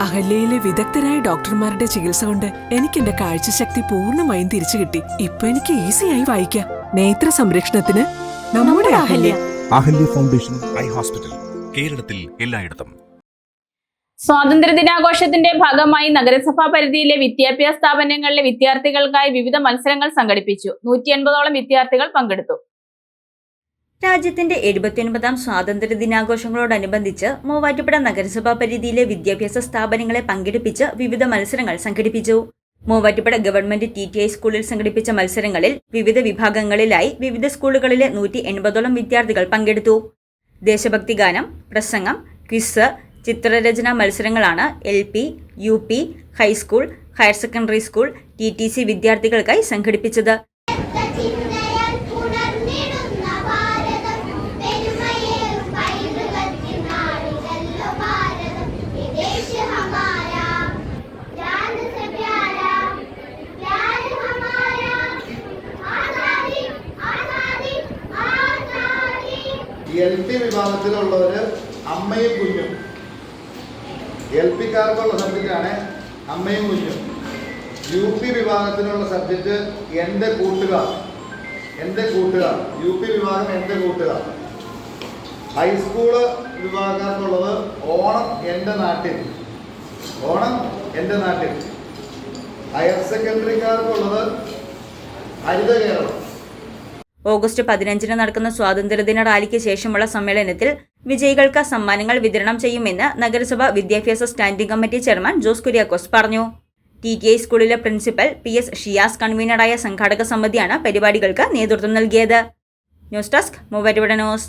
അഹല്യയിലെ വിദഗ്ധരായ ഡോക്ടർമാരുടെ ചികിത്സ കൊണ്ട് എനിക്ക് എന്റെ കാഴ്ചശക്തി പൂർണമായും തിരിച്ചു കിട്ടി. ഇപ്പൊ എനിക്ക് ഈസിയായി വായിക്കാം. നേത്ര സംരക്ഷണത്തിന് നമ്മുടെ Ahalya. Ahalya. Foundation eye hospital കേരളത്തിൽ എല്ലായിടത്തും. സ്വാതന്ത്ര്യ ദിനാഘോഷത്തിന്റെ ഭാഗമായി നഗരസഭാ പരിധിയിലെ വിദ്യാഭ്യാസ സ്ഥാപനങ്ങളിലെ വിദ്യാർത്ഥികൾക്കായി വിവിധ മത്സരങ്ങൾ സംഘടിപ്പിച്ചു. നൂറ്റി എൺപതോളം വിദ്യാർത്ഥികൾ പങ്കെടുത്തു. രാജ്യത്തിന്റെ എഴുപത്തിയൊൻപതാം സ്വാതന്ത്ര്യ ദിനാഘോഷങ്ങളോടനുബന്ധിച്ച് മൂവാറ്റുപുഴ നഗരസഭാ പരിധിയിലെ വിദ്യാഭ്യാസ സ്ഥാപനങ്ങളെ പങ്കെടുപ്പിച്ച് വിവിധ മത്സരങ്ങൾ സംഘടിപ്പിച്ചു. Muvattupuzha government T T I സ്കൂളിൽ സംഘടിപ്പിച്ച മത്സരങ്ങളിൽ വിവിധ വിഭാഗങ്ങളിലായി വിവിധ സ്കൂളുകളിലെ നൂറ്റി എൺപതോളം വിദ്യാർത്ഥികൾ പങ്കെടുത്തു. ദേശഭക്തി ഗാനം പ്രസംഗം ക്വിസ് ചിത്രരചനാ മത്സരങ്ങളാണ് L P U P high school higher secondary school T T C വിദ്യാർത്ഥികൾക്കായി സംഘടിപ്പിച്ചത്. എൽ പി വിഭാഗത്തിലുള്ളവര് അമ്മയും കുഞ്ഞും. എൽ പിക്കാർക്കുള്ള സബ്ജക്റ്റാണ് അമ്മയും കുഞ്ഞും. യു പി വിഭാഗത്തിനുള്ള സബ്ജക്റ്റ് എന്റെ കൂട്ടുകാർ. എന്റെ കൂട്ടുകാർ. യു പി വിഭാഗം എന്റെ കൂട്ടുകാർ. ഹൈസ്കൂൾ വിഭാഗക്കാർക്കുള്ളത് ഓണം എന്റെ നാട്ടിൽ. ഓണം എന്റെ നാട്ടിൽ. ഹയർ സെക്കൻഡറിക്കാർക്കുള്ളത് ഹരിത കേരളം. ഓഗസ്റ്റ് പതിനഞ്ചിന് നടക്കുന്ന സ്വാതന്ത്ര്യദിന റാലിക്ക് ശേഷമുള്ള സമ്മേളനത്തിൽ വിജയികൾക്ക് സമ്മാനങ്ങൾ വിതരണം ചെയ്യുമെന്ന് നഗരസഭ വിദ്യാഭ്യാസ standing committee chairman Jose Kuriakose പറഞ്ഞു. ടി ടി ഐ സ്കൂളിലെ പ്രിൻസിപ്പൽ പി എസ് ഷിയാസ് കൺവീനറായ സംഘാടക സമിതിയാണ് പരിപാടികൾക്ക് നേതൃത്വം നൽകിയത്. News desk news.